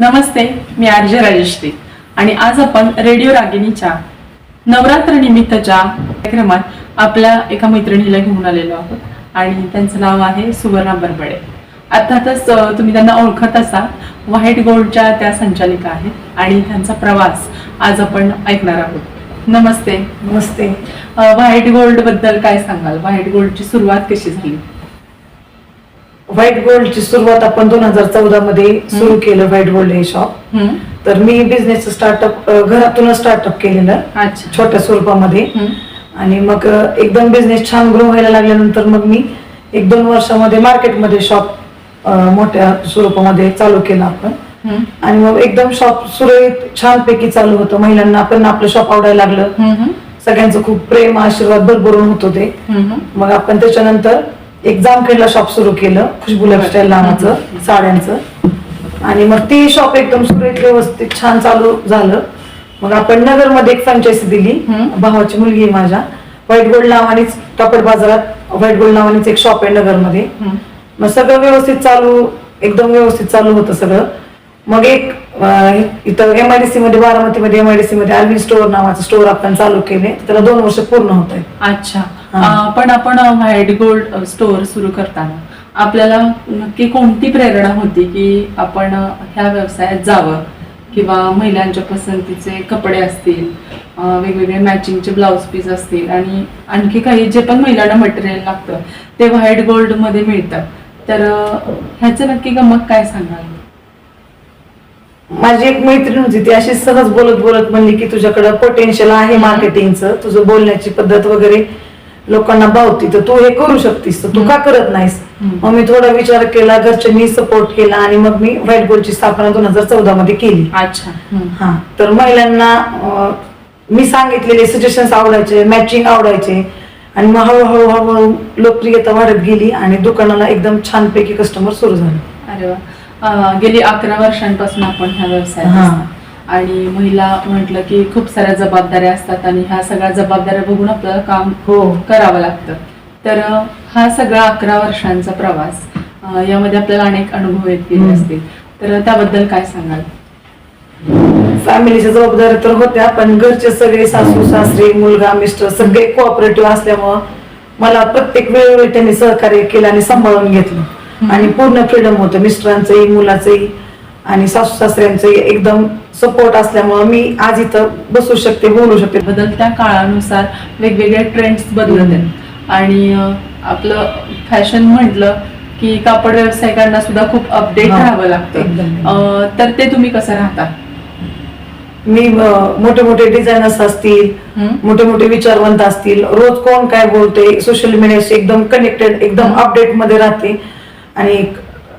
नमस्ते मी आर्य राजेश्री. आणि आज आपण रेडिओ रागिणीच्या नवरात्र निमित्तच्या कार्यक्रमात आपल्या एका मैत्रिणीला घेऊन आलेलो आहोत. आणि त्यांचं नाव आहे सुवर्णा बरबडे. अर्थातच तुम्ही त्यांना ओळखत असाल. व्हाईट गोल्डच्या त्या संचालिका आहेत आणि त्यांचा प्रवास आज आपण ऐकणार आहोत. नमस्ते. नमस्ते. व्हाईट गोल्डबद्दल काय सांगाल? व्हाईट गोल्डची सुरुवात कशी झाली? व्हाईट गोल्डची सुरुवात आपण दोन हजार चौदा मध्ये सुरू केलं व्हाईट गोल्ड हे शॉप? तर मी बिझनेस स्टार्टअप घरातूनच स्टार्टअप केलेलं छोट्या स्वरूपामध्ये? आणि मग एकदम बिझनेस छान ग्रो व्हायला लागल्यानंतर मग मी एक दोन वर्षामध्ये मार्केटमध्ये शॉप मोठ्या स्वरूपामध्ये चालू केलं आपण हं? आणि मग एकदम शॉप सुरळीत छानपैकी चालू होतं महिलांना पण आपलं शॉप आवडायला लागलं? सगळ्यांचं खूप प्रेम आशीर्वाद भरभरून होत होते? मग आपण त्याच्यानंतर एक जामखेडला शॉप सुरू केलं खुशबू लाईफस्टाईल नावाचं साड्यांचं. आणि मग ती शॉप एकदम सुरळीत व्यवस्थित छान चालू झालं. मग आपण नगरमध्ये एक फ्रँचायसी दिली. भावाची मुलगी आहे माझ्या. व्हाईट गोल्ड नावानेच कापड बाजारात व्हाईट गोल्ड नावानेच एक शॉप आहे नगरमध्ये. मग सगळं व्यवस्थित चालू एकदम व्यवस्थित चालू होतं सगळं. मग एक इथं एमआयडीसी मध्ये बारामतीमध्ये एमआयडीसी मध्ये अरविंद स्टोअर नावाचं स्टोअर आपण चालू केले त्याला दोन वर्ष पूर्ण होत आहे अच्छा. पण आपण व्हाईट गोल्ड स्टोअर सुरू करताना आपल्याला नक्की कोणती प्रेरणा होती की आपण ह्या व्यवसायात जावं? किंवा महिलांच्या पसंतीचे कपडे असतील वेगवेगळे मॅचिंगचे ब्लाउज पीस असतील आणि आणखी काही जे पण महिलांना मटेरियल लागतं ते व्हाईट गोल्डमध्ये मिळतं. तर ह्याचं नक्की गमक काय सांगाल? माझी एक मैत्रीण होती ती अशी सहज बोलत बोलत म्हणली की तुझ्याकडे पोटेन्शियल आहे मार्केटिंगचं तुझं बोलण्याची पद्धत वगैरे. लोकांना भावती तर तू हे करू शकतीस. तर तू का करत नाहीस. मग मी थोडा विचार केला घरच्यांनी सपोर्ट केला आणि मग मी व्हाईट गोल्डची स्थापना दोन हजार चौदा मध्ये केली. अच्छा. हं. हा. तर महिलांना अं, मी सांगितलेले सजेशन्स आवडायचे मॅचिंग आवडायचे. आणि मग हळूहळू हळूहळू लोकप्रियता वाढत गेली आणि दुकानाला एकदम छानपैकी कस्टमर सुरू झाले. अरे वा. अं, गेली अकरा वर्षांपासून आपण ह्या व्यवसायात हा. असतो. आणि महिला म्हटलं की खूप साऱ्या जबाबदाऱ्या असतात आणि ह्या सगळ्या जबाबदाऱ्या बघून आपल्याला काम हो. करावं लागतं. तर हा सगळा अकरा वर्षांचा प्रवास यामध्ये आपल्याला अनेक अनुभव येत गेले. असतील. तर त्याबद्दल काय सांगाल? फॅमिलीच्या जबाबदाऱ्या तर होत्या पण घरचे सगळे सासू सासरे मुलगा मिस्टर सगळे कोऑपरेटिव्ह असल्यामुळं मला प्रत्येक वेळोवेळी त्यांनी सहकार्य केलं आणि सांभाळून घेतलं. आणि पूर्ण फ्रीडम होतं मिस्टरांचंही मुलाचंही. आणि सासू सासऱ्यांचंही एकदम सपोर्ट असल्यामुळं मी आज इथं बसू शकते बोलू शकते. बदलत्या काळानुसार वेगवेगळे ट्रेंड्स बदलत आहेत. आणि आपलं फॅशन म्हटलं की कापड व्यावसायिकांना सुद्धा खूप अपडेट राहावं लागतं. तर ते तुम्ही कसं राहता? मी मोठे मोठे डिझायनर्स असतील. मोठे मोठे विचारवंत असतील. रोज कोण काय बोलते सोशल मीडियाशी एकदम कनेक्टेड एकदम अपडेटमध्ये राहते. आणि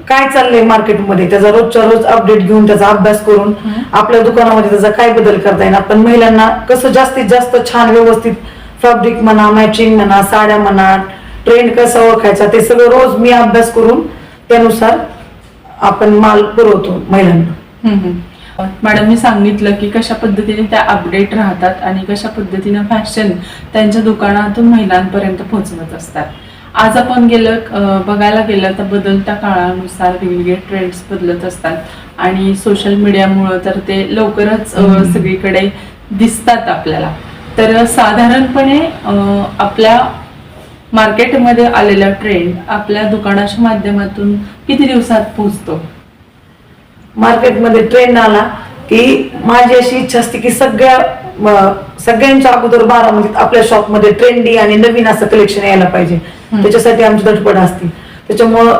काय चाललंय मार्केटमध्ये त्याचा रोजच्या रोज अपडेट घेऊन त्याचा अभ्यास करून. आपल्या दुकानामध्ये त्याचा काय बदल करता येईल आपण महिलांना कसं जास्तीत जास्त छान व्यवस्थित फॅब्रिक म्हणा मॅचिंग म्हणा साड्या म्हणा ट्रेंड कसा ओळखायचा ते सगळं रोज मी अभ्यास करून त्यानुसार आपण माल पुरवतो महिलांना. मॅडम मी सांगितलं की कशा पद्धतीने त्या अपडेट राहतात आणि कशा पद्धतीनं फॅशन त्यांच्या दुकानातून महिलांपर्यंत पोहोचवत असतात आज आपण गेलं बघायला गेलं तर बदलत्या काळानुसार वेगवेगळे ट्रेंड्स बदलत असतात. आणि सोशल मीडियामुळं तर ते लवकरच. सगळीकडे दिसतात आपल्याला. तर साधारणपणे आपल्या मार्केटमध्ये आलेला ट्रेंड आपल्या दुकानाच्या माध्यमातून किती दिवसात पोहोचतो? मार्केटमध्ये ट्रेंड आला की माझी अशी इच्छा असते की सगळ्या म, सगळ्यांच्या अगोदर बारामतीत आपल्या शॉपमध्ये ट्रेंडी आणि नवीन असं कलेक्शन यायला पाहिजे. त्याच्यासाठी आमची धडपड असते. त्याच्यामुळं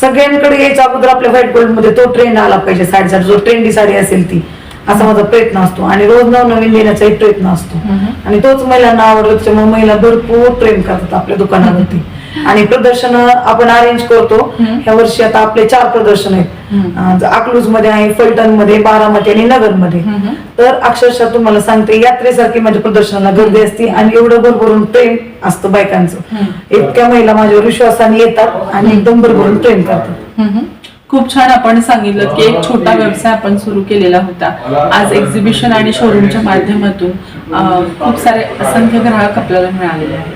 सगळ्यांकडे यायच्या अगोदर आपल्या व्हाईट गोल्डमध्ये तो ट्रेंड आला पाहिजे साडीसाठी जो ट्रेंडी साडी असेल ती. असा माझा प्रयत्न असतो. आणि रोज नवनवीन देण्याचाही प्रयत्न असतो. आणि तोच महिलांना आवडतो त्याच्यामुळे महिला भरपूर प्रेम करतात आपल्या दुकानावरती. आणि प्रदर्शन आपण अरेंज करतो. ह्या वर्षी आता आपले चार प्रदर्शन आहेत. अकलूजमध्ये आहे फलटणमध्ये बारामती आणि नगरमध्ये. तर अक्षरशः तुम्हाला सांगते यात्रेसारखी माझ्या प्रदर्शनाला गर्दी असते आणि एवढं भरभरून प्रेम असतं बायकांचं. इतक्या महिला माझ्यावर विश्वासाने येतात आणि एकदम भरभरून प्रेम करतात. खूप छान आपण सांगितलं की एक छोटा व्यवसाय आपण सुरू केलेला होता आज एक्झिबिशन आणि शोरूमच्या माध्यमातून खूप सारे असंख्य ग्राहक आपल्याला मिळालेले आहेत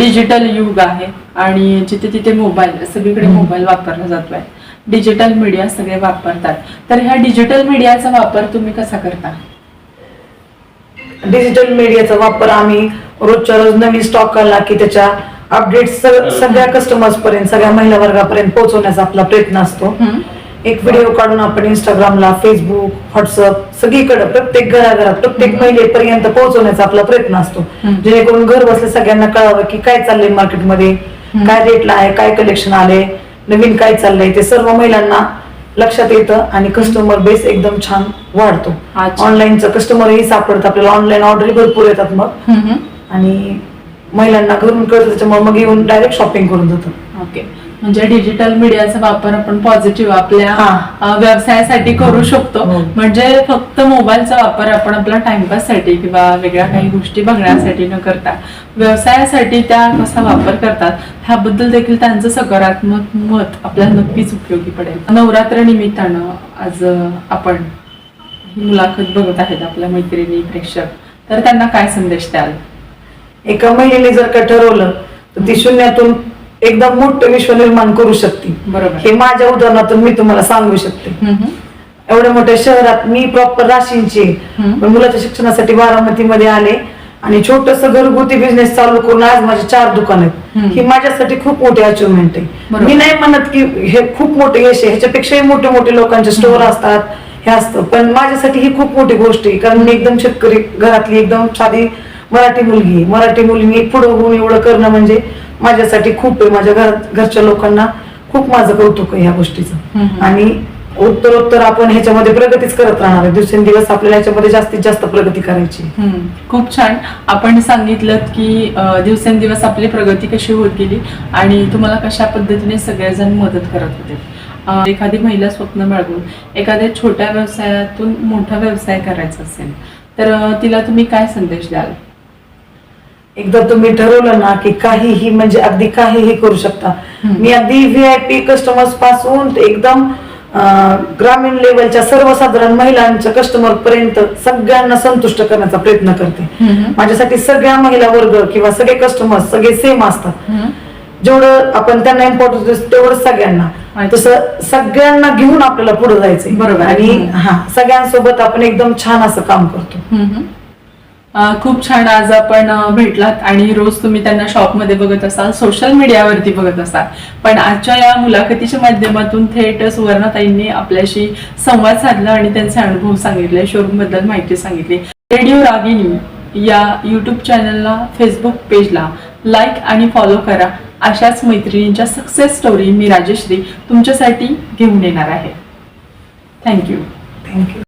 डिजिटल युग आहे आणि जिथे तिथे मोबाईल सगळीकडे मोबाईल वापरला जातोय. डिजिटल मीडिया सगळे वापरतात. तर ह्या डिजिटल मीडियाचा वापर तुम्ही कसा करता? डिजिटल मीडियाचा वापर आम्ही रोजच्या रोज नवीन स्टॉक आला की त्याच्या अपडेट सगळ्या कस्टमर्स पर्यंत सगळ्या महिला वर्गापर्यंत पोहोचवण्याचा आपला प्रयत्न असतो. एक व्हिडिओ काढून आपण इंस्टाग्रामला फेसबुक व्हॉट्सअप सगळीकडे प्रत्येक घराघरात प्रत्येक महिलेपर्यंत पोहोचवण्याचा आपला प्रयत्न असतो. जेणेकरून घर बसल्या सगळ्यांना कळावं की काय चाललंय मार्केटमध्ये काय रेटला आहे काय कलेक्शन आले नवीन काय चाललंय ते सर्व महिलांना लक्षात येतं आणि कस्टमर बेस एकदम छान वाढतो. ऑनलाईनचं कस्टमरही सापडतं आपल्याला ऑनलाईन ऑर्डर भरपूर येतात मग. आणि महिलांना घरून कळतं त्याच्यामुळे मग येऊन डायरेक्ट शॉपिंग करून जातात. ओके म्हणजे डिजिटल मीडियाचा वापर आपण पॉझिटिव्ह आपल्या हा. व्यवसायासाठी करू शकतो. हो. म्हणजे फक्त मोबाईलचा वापर आपण आपला टाइमपाससाठी किंवा वेगळ्या काही गोष्टी बघण्यासाठी न करता व्यवसायासाठी त्या कसा वापर करतात ह्याबद्दल देखील त्यांचं सकारात्मक मत आपल्याला नक्कीच उपयोगी पडेल. नवरात्र निमित्तानं आज आपण ही मुलाखत बघत आहेत आपल्या मैत्रिणी प्रेक्षक. तर त्यांना काय संदेश द्याल? एका महिलेने जर का ठरवलं तर ती शून्यातून एकदम मोठं विश्व निर्माण करू शकते बरोबर हे माझ्या उदाहरणातून मी तुम्हाला सांगू शकते. एवढ्या मोठ्या शहरात मी प्रॉपर राशींची आहे. हम्म. पण मुलाच्या शिक्षणासाठी बारामतीमध्ये आले आणि छोटस घरगुती बिझनेस चालू करून आज माझे चार दुकान आहेत. ही माझ्यासाठी खूप मोठी अचिव्हमेंट आहे बरोबर. मी नाही म्हणत की हे खूप मोठे यश आहे ह्याच्यापेक्षाही मोठे मोठे लोकांचे स्टोर असतात हे असतं पण माझ्यासाठी ही खूप मोठी गोष्ट आहे कारण मी एकदम शेतकरी घरातली एकदम साधी मराठी मुलगी आहे. मराठी मुलीने पुढे होऊन एवढं करणं म्हणजे माझ्यासाठी खूप आहे. माझ्या घरात घरच्या लोकांना खूप माझं कौतुक आहे ह्या गोष्टीचं. आणि उत्तरोत्तर आपण ह्याच्यामध्ये प्रगतीच करत राहणार आहे. दिवसेंदिवस आपल्याला ह्याच्यामध्ये जास्तीत जास्त प्रगती करायची खूप छान. आपण सांगितलं की दिवसेंदिवस आपली प्रगती कशी होत गेली आणि तुम्हाला कशा पद्धतीने सगळेजण मदत करत होते. एखादी महिला स्वप्न बाळगून एखाद्या छोट्या व्यवसायातून मोठा व्यवसाय करायचा असेल तर तिला तुम्ही काय संदेश द्याल? एकदा तुम्ही ठरवलं ना की काहीही म्हणजे अगदी काहीही करू शकता. मी अगदी व्ही आय पी कस्टमर्सपासून एकदम ग्रामीण लेवलच्या सर्वसाधारण महिलांच्या कस्टमर पर्यंत सगळ्यांना संतुष्ट करण्याचा प्रयत्न करते. माझ्यासाठी सगळ्या महिला वर्ग किंवा सगळे कस्टमर सगळे सेम असतात. जेवढं आपण त्यांना इम्पॉर्टन्स देतो तेवढं सगळ्यांना. तसं सगळ्यांना घेऊन आपल्याला पुढे जायचंय बरोबर. आणि. हा सगळ्यांसोबत आपण एकदम छान असं काम करतो खूप छान आज आपण भेटलात आणि रोज तुम्ही त्यांना शॉपमध्ये बघत असाल सोशल मीडियावरती बघत असाल. पण आजच्या या मुलाखतीच्या माध्यमातून थेट सुवर्णाताईंनी आपल्याशी संवाद साधला आणि त्यांचे अनुभव सांगितले शोरूमबद्दल माहिती सांगितली. रेडिओ रागिनी या युट्यूब चॅनलला फेसबुक पेजला लाईक आणि फॉलो करा. अशाच मैत्रिणींच्या सक्सेस स्टोरी मी राजेश्री तुमच्यासाठी घेऊन येणार आहे. Thank you thank you